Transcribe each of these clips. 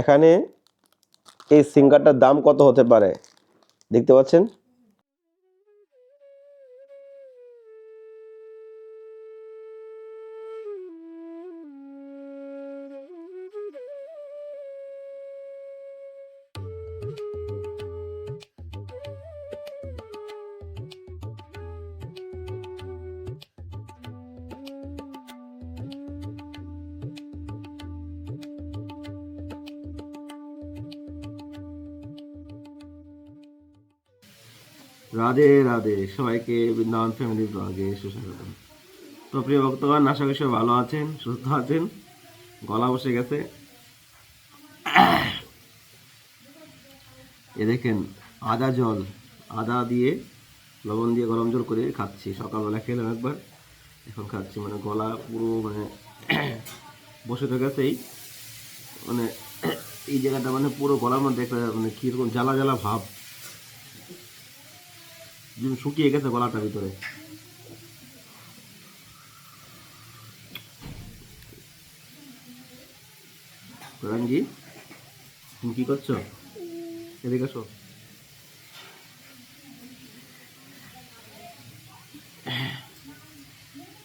এখানে এই সিঙ্গারটার দাম কত হতে পারে? দেখতে পাচ্ছেন? রাধে রাধে, সবাইকে বৃন্দাবন ফ্যামিলি ব্লগে সুস্বাগতম। তো প্রিয় ভক্তগণ, আশা করি সবাই ভালো আছেন, সুস্থ আছেন, গলা বসে গেছে। এ দেখেন, আদা জল, আদা দিয়ে লবণ দিয়ে গরম জল করে খাচ্ছি। সকালবেলা খেলাম একবার, এখন খাচ্ছি। মানে গলা পুরো মানে বসে তো গেছেই। মানে এই জায়গাটা মানে পুরো গলার মধ্যে একটা মানে কীরকম জ্বালা জ্বালা ভাব। শুকিয়ে গেছে গলাটার ভিতরে। প্রধানজি তুমি কি করছ? এদিকে আসো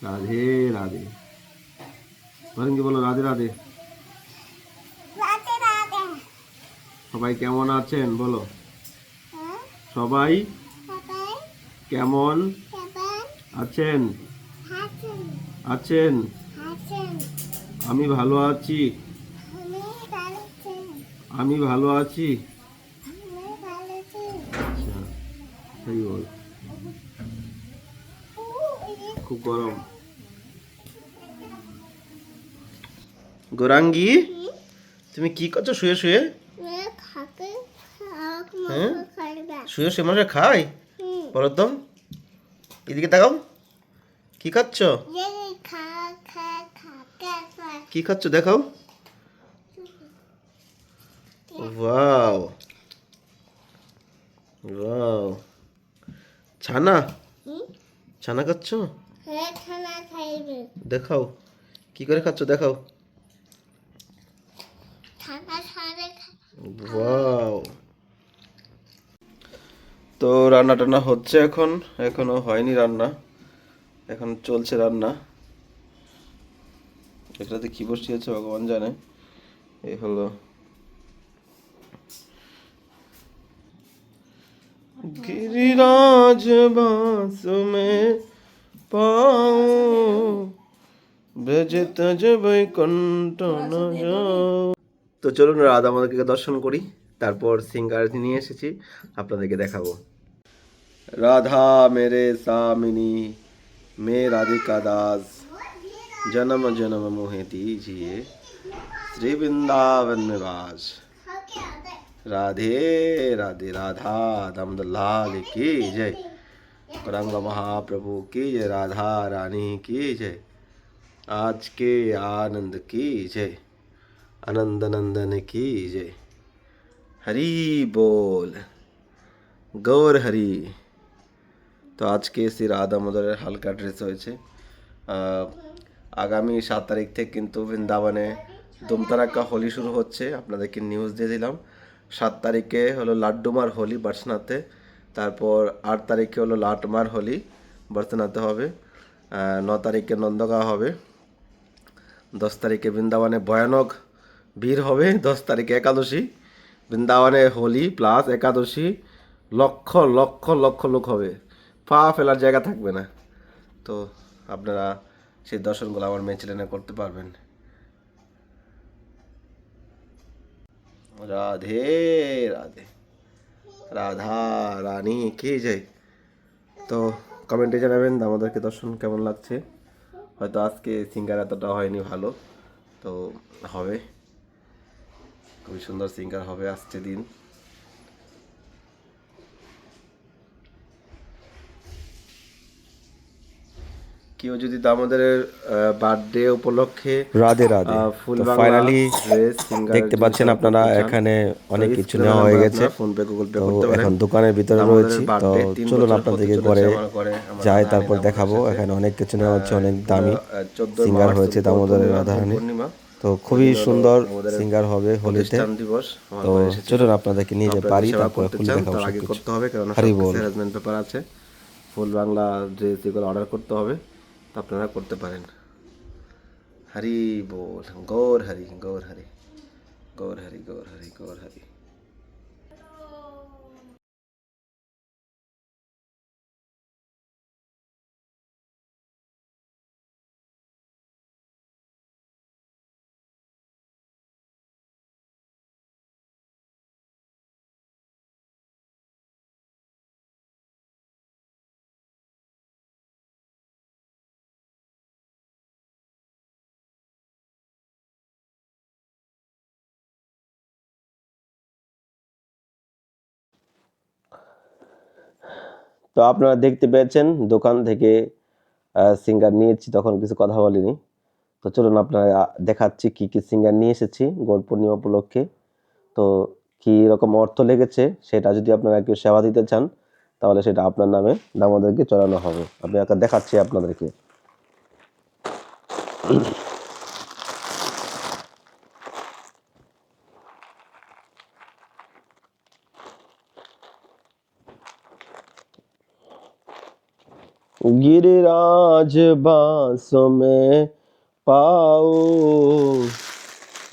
রাধে রাধে। প্রধানজি বলো রাধে রাধে। সবাই কেমন আছেন? বলো। হ্যাঁ? সবাই কেমন? আছেন? আছেন। আমি ভালো আছি। আমি ভালো আছি। আচ্ছা তাই বল। খুব গরম। গোরাঙ্গি তুমি কি করছ? শুয়ে শুয়ে। হ্যাঁ? শুয়ে শুয়ে খাই? হুম বলো তো। এদিকে তাকাও। কি খাচ্ছ? কি খাচ্ছ দেখাও। ওয়াও। ওয়াও। ছানা? ছানা খাচ্ছ? দেখাও। কি করে খাচ্ছ দেখাও। ওয়াও। তো রান্না টান্না হচ্ছে এখন এখনো হয়নি রান্না এখন চলছে রান্না এটাতে কি বসিয়েছে ভগবান জানে এই হলো गिरिराज बांस में पाओ ব্রজ তজ বৈকুণ্ঠ ন যাও তো চলুন রাধা মাধবকে দর্শন করি তারপর সিঙ্গার নিয়ে এসেছি আপনাদেরকে দেখাবো राधा मेरे सामिनी, मे राधिका दास। जन्म जन्म मुहे दीजिए श्री वृंदावन में वास राधे राधे राधा दमद लाल की जय। रंग महाप्रभु की जय, राधा रानी की जय। आज के आनंद की जय, आनंद नंदन की जय। हरी बोल, गौर हरी। তো আজকে শ্রী রাধা মদরের হালকা ড্রেস হয়েছে। আগামী সাত তারিখ থেকে কিন্তু বৃন্দাবনে দুমতারাক্কা হোলি শুরু হচ্ছে। আপনাদেরকে নিউজ দিয়ে দিলাম। সাত তারিখে হলো লাড্ডুমার হোলি বার্সনাতে তারপর আট তারিখে হলো লাটমার হোলি বার্সনাতে হবে ন তারিখে নন্দগাঁও হবে, দশ তারিখে বৃন্দাবনে ভয়ানক ভিড় হবে, দশ তারিখে একাদশী। বৃন্দাবনে হোলি প্লাস একাদশী, লক্ষ লক্ষ লক্ষ লোক হবে। পা ফেলার জায়গা থাকবে না। তো আপনারা সেই দর্শনগুলো আমার মেয়ে চ্যানেলে করতে পারবেন। রাধে রাধে। রাধা, রানী, কে যাই তো কমেন্টে জানাবেন আমাদেরকে দর্শন কেমন লাগছে। হয়তো আজকে সিঙ্গার এতটা হয়নি ভালো, তো হবে। খুবই সুন্দর সিঙ্গার হবে আসছে দিন। কেউ যদি দামোদরের বার্থডে উপলক্ষে রাধে রাধে। ফাইনালি দেখতে পাচ্ছেন আপনারা এখানে অনেক কিছু নেওয়া হয়ে গেছে। ফোন পে গুগল পে তো করতে পারেন এখন দোকানের ভিতরে রয়েছি। তো চলুন আপনাদেরকে ঘরে যাই তারপর দেখাবো। এখানে অনেক কিছু নেওয়া হচ্ছে অনেক দামি সিঙ্গার হয়েছে দামোদরের রাধারানী। তো খুবই সুন্দর সিঙ্গার হবে হোলিতে। তো। চলুন আপনাদেরকে নিয়ে যে পারি করতে খুলে দেখাবো সবকিছু। করতে হবে কারণ হারি বল। পেপার আছে। ফুল বাংলা ড্রেস এগুলো অর্ডার করতে হবে। আপনারা করতে পারেন। হরি বল, গৌর হরি গৌর হরি গৌর হরি গৌর হরি গৌর হরি। তো আপনারা দেখতে পেয়েছেন, দোকান থেকে সিঙ্গার নিয়েছি তখন কিছু কথা বলিনি। তো চলুন আপনারা দেখাচ্ছি কি কি সিঙ্গার নিয়ে এসেছি গোল পূর্ণিমা উপলক্ষে। তো কি রকম অর্থ লেগেছে, সেটা যদি আপনারা কেউ সেবা দিতে চান, তাহলে সেটা আপনার নামে দামোদরকে চড়ানো হবে। আমি একটা দেখাচ্ছি আপনাদেরকে। गिरिराज बांसों में पाओ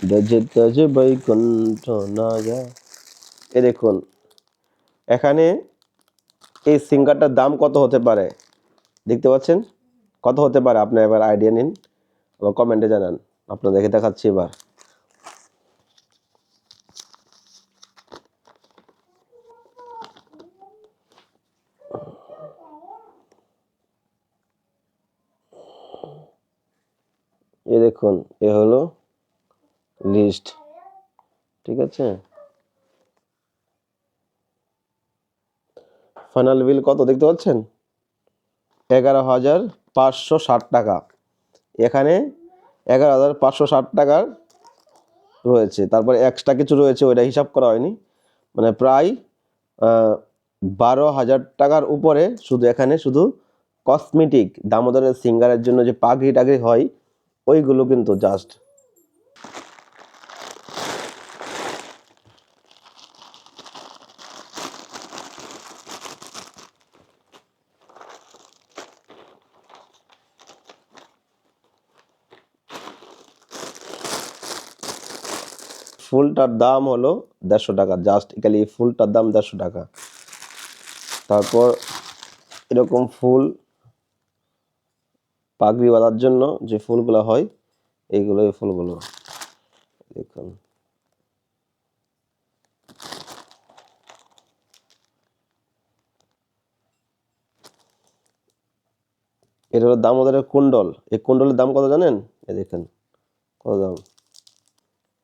দজ তজ বৈকুণ্ঠ না যা এ দেখুন এখানে এই সিঙ্গারটার দাম কত হতে পারে দেখতে পাচ্ছেন কত হতে পারে আপনি এবার আইডিয়া নিন বা কমেন্টে জানান আপনাদেরকে দেখাচ্ছি এবার দেখুন, এ হলো লিস্ট ঠিক আছে? ফাইনাল বিল কত দেখতে পাচ্ছেন? এগারো হাজার পাঁচশো ষাট টাকা। এখানে এগারো হাজার পাঁচশো ষাট টাকার রয়েছে। তারপরে এক্সট্রা কিছু রয়েছে, ওইটা হিসাব করা হয়নি। মানে প্রায় বারো হাজার টাকার উপরে শুধু এখানে শুধু কসমেটিক দামোদরের সিঙ্গারের জন্য যে পাগড়ি টাগড়ি হয় ওইগুলো কিন্তু জাস্ট ফুলটার দাম হলো দেড়শো টাকা। জাস্ট এখানে এই ফুলটার দাম দেড়শো টাকা। তারপর এরকম ফুল পাগড়ি বাঁধার জন্য যে ফুলগুলো হয়, এইগুলো এই ফুলগুলো। দেখুন। এটা হলো দামোদরের কুণ্ডল। এই কুণ্ডলের দাম কত জানেন? এই দেখেন, কত দাম?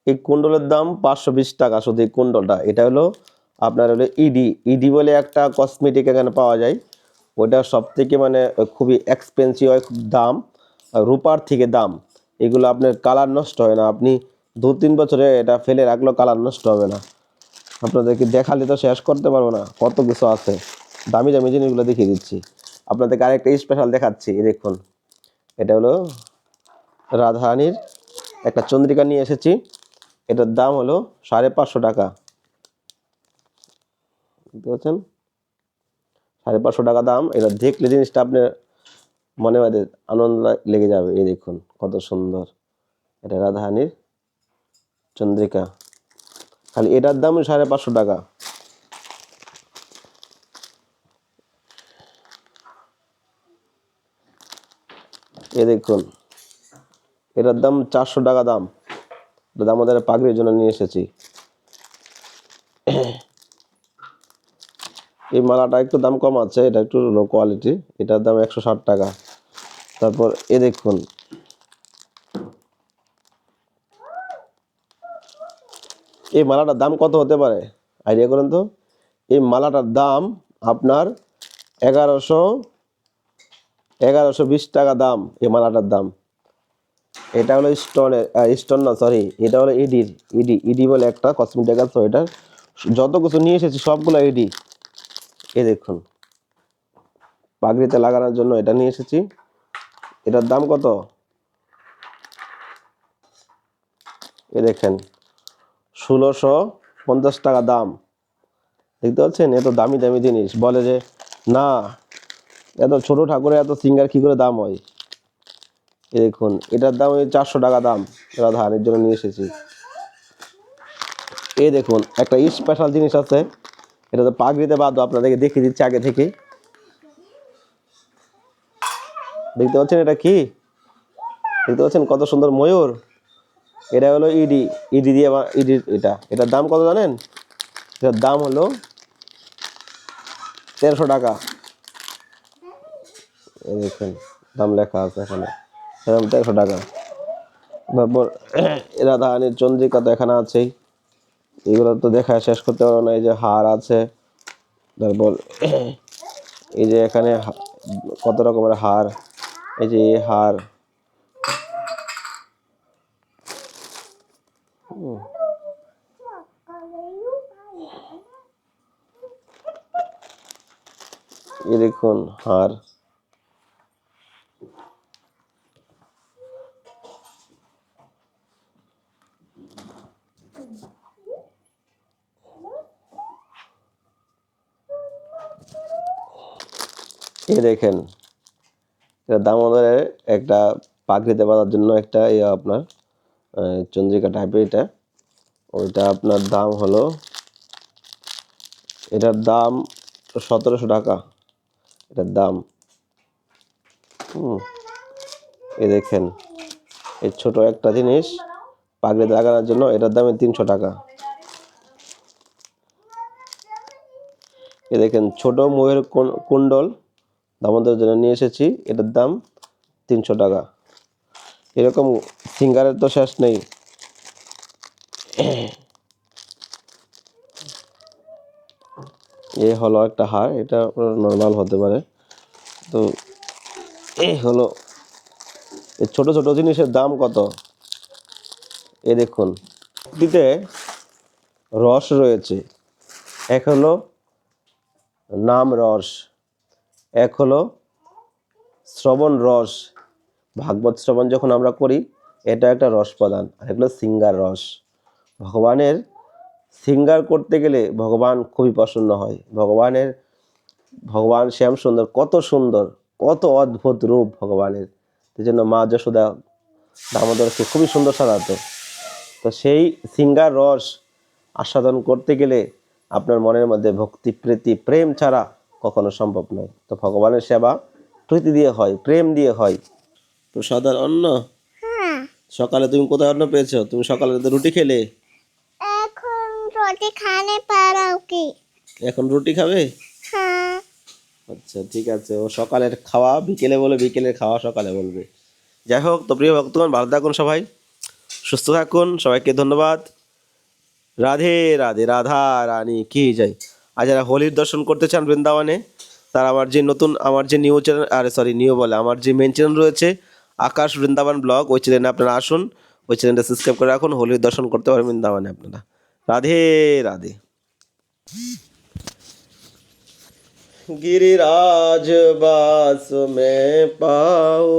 এই কুণ্ডলের দাম পাঁচশো বিশ টাকা শুধু এই কুণ্ডলটা। এটা হলো আপনার হলো ইডি ইডি বলে একটা কসমেটিক এখানে পাওয়া যায়। ওইটা সব থেকে মানে খুবই এক্সপেন্সিভ হয়, খুব দাম। রূপার থেকে দাম। এগুলো আপনার কালার নষ্ট হয় না। আপনি দু তিন বছরে এটা ফেলে রাখলেও কালার নষ্ট হবে না। আপনাদেরকে দেখালে তো শেষ করতে পারব না, কত কিছু আছে। দামি দামি জিনিসগুলো দেখিয়ে দিচ্ছি। আপনাদেরকে আরেকটা স্পেশাল দেখাচ্ছি দেখুন। এটা হলো রাধারানীর একটা চন্দ্রিকা নিয়ে এসেছি। এটার দাম হলো সাড়ে পাঁচশো টাকা। বুঝতে পারছেন সাড়ে পাঁচশো টাকা দাম এটা দেখলে জিনিসটা আপনার মনে মধ্যে আনন্দ লেগে যাবে। এই দেখুন, কত সুন্দর। এটা রাধারানীর চন্দ্রিকা। খালি এটার দাম সাড়ে পাঁচশো টাকা। এ দেখুন, এটার দাম চারশো টাকা দাম। এটা আমাদের পাগড়ির জন্য নিয়ে এসেছি। এই মালাটা একটু দাম কম আছে, এটা একটু লো কোয়ালিটি এটার দাম একশো ষাট টাকা। তারপর এ দেখুন। এই মালাটার দাম কত হতে পারে? আইডিয়া করেন তো। এই মালাটার দাম আপনার এগারোশো এগারোশো বিশ টাকা দাম, এই মালাটার দাম। এটা হলো স্টোনের স্টোন না সরি এটা হলো ইডির ইডি ইডি বলে একটা কসমেটিক আছে ওইটার। যত কিছু নিয়ে এসেছি সবগুলো ইডি। এই দেখুন। পাগড়িতে লাগানোর জন্য এটা নিয়ে এসেছি। এটার দাম কত? এ দেখেন, ষোলোশো পঞ্চাশ টাকা দাম। দেখতে পাচ্ছেন? এত দামি দামি জিনিস। বলে যে, না, এত ছোট ঠাকুরের এত সিঙ্গার কি করে দাম হয়? এ দেখুন, এটার দাম ওই চারশো টাকা দাম। রাধার জন্য নিয়ে এসেছি। এই দেখুন, একটা স্পেশাল জিনিস আছে। এটা তো পাগড়িতে বাদ আপনাদেরকে দেখিয়ে দিচ্ছি আগে থেকে। দেখতে পাচ্ছেন এটা কি? দেখতে পাচ্ছেন কত সুন্দর ময়ূর? এটা হলো ইডি ইডি দিয়ে বা- ইডি এটা। এটার দাম কত জানেন? এটার দাম হলো তেরোশো টাকা। দেখুন, দাম লেখা আছে এখানে। এরকম তেরোশো টাকা। তারপর রাধারানীর চন্দ্রিকা তো এখানে আছেই। এগুলো তো দেখা শেষ করতে পারব না, এই যে হার আছে। তারপর এই যে এখানে কত রকমের হার? এই যে হার। এই দেখুন, হার। এই দেখেন। এটা দামোদরের একটা পাখিতে বাঁধার জন্য একটা ইয়ে আপনার চন্দ্রিকা টাইপের এটা। ওইটা আপনার দাম হলো, এটার দাম সতেরোশো টাকা। এটার দাম এই দেখেন, এই ছোট একটা জিনিস পাগড়িতে লাগানোর জন্য এটার দামে তিনশো টাকা। এ দেখেন, ছোট ময়ের কুণ্ডল দামোদরের জন্য নিয়ে এসেছি। এটার দাম তিনশো টাকা। এরকম সিঙ্গারের তো শেষ নেই। এ হলো একটা হার এটা নর্মাল হতে পারে। তো এই হলো এই ছোট ছোট জিনিসের দাম কত? এ দেখুন। দিতে রস রয়েছে। এক হলো নাম রস। এক হলো শ্রবণ রস। ভাগবত শ্রবণ যখন আমরা করি, এটা একটা রস প্রদান। আর সিঙ্গার রস। ভগবানের সিঙ্গার করতে গেলে ভগবান খুবই প্রসন্ন হয়। ভগবানের, ভগবান শ্যাম সুন্দর, কত সুন্দর, কত অদ্ভুত রূপ ভগবানের। সেই জন্য মা যশোদা দামোদরকে খুবই সুন্দর সাজাতো। তো সেই সিঙ্গার রস আস্বাদন করতে গেলে আপনার মনের মধ্যে ভক্তি, প্রীতি, প্রেম ছাড়া কখনো সম্ভব নয়। তো ভগবানের সেবা প্রীতি দিয়ে হয় প্রেম দিয়ে হয়। প্রসাদার অন্ন? হ্যাঁ। সকালে তুমি কোথায় অন্ন পেয়েছ? তুমি সকালে তো রুটি খেলে। এখন রোটি খানে পারাও কি? এখন রুটি খাবে? হ্যাঁ। আচ্ছা ঠিক আছে। ও সকালের খাওয়া বিকেলে বলে বিকেলের খাওয়া সকালে বলবে। যাই হোক তো প্রিয় ভক্তগণ ভালো থাকুন সবাই সুস্থ থাকুন সবাইকে ধন্যবাদ। রাধে রাধে রাধা রানী কি যাই আর যারা হোলির দর্শন করতে চান বৃন্দাবনে তার আমার যে নতুন আমার যে নিউ চ্যানেল আরে সরি নিউ বলে আমার যে মেন চ্যানেল রয়েছে আকাশ বৃন্দাবন ব্লগ ওই চ্যানেলে আপনারা আসুন ওই চ্যানেলটা সাবস্ক্রাইব করে রাখুন হোলির দর্শন করতে পারবেন বৃন্দাবনে আপনারা রাধে রাধে गिरिराज बास में पाओ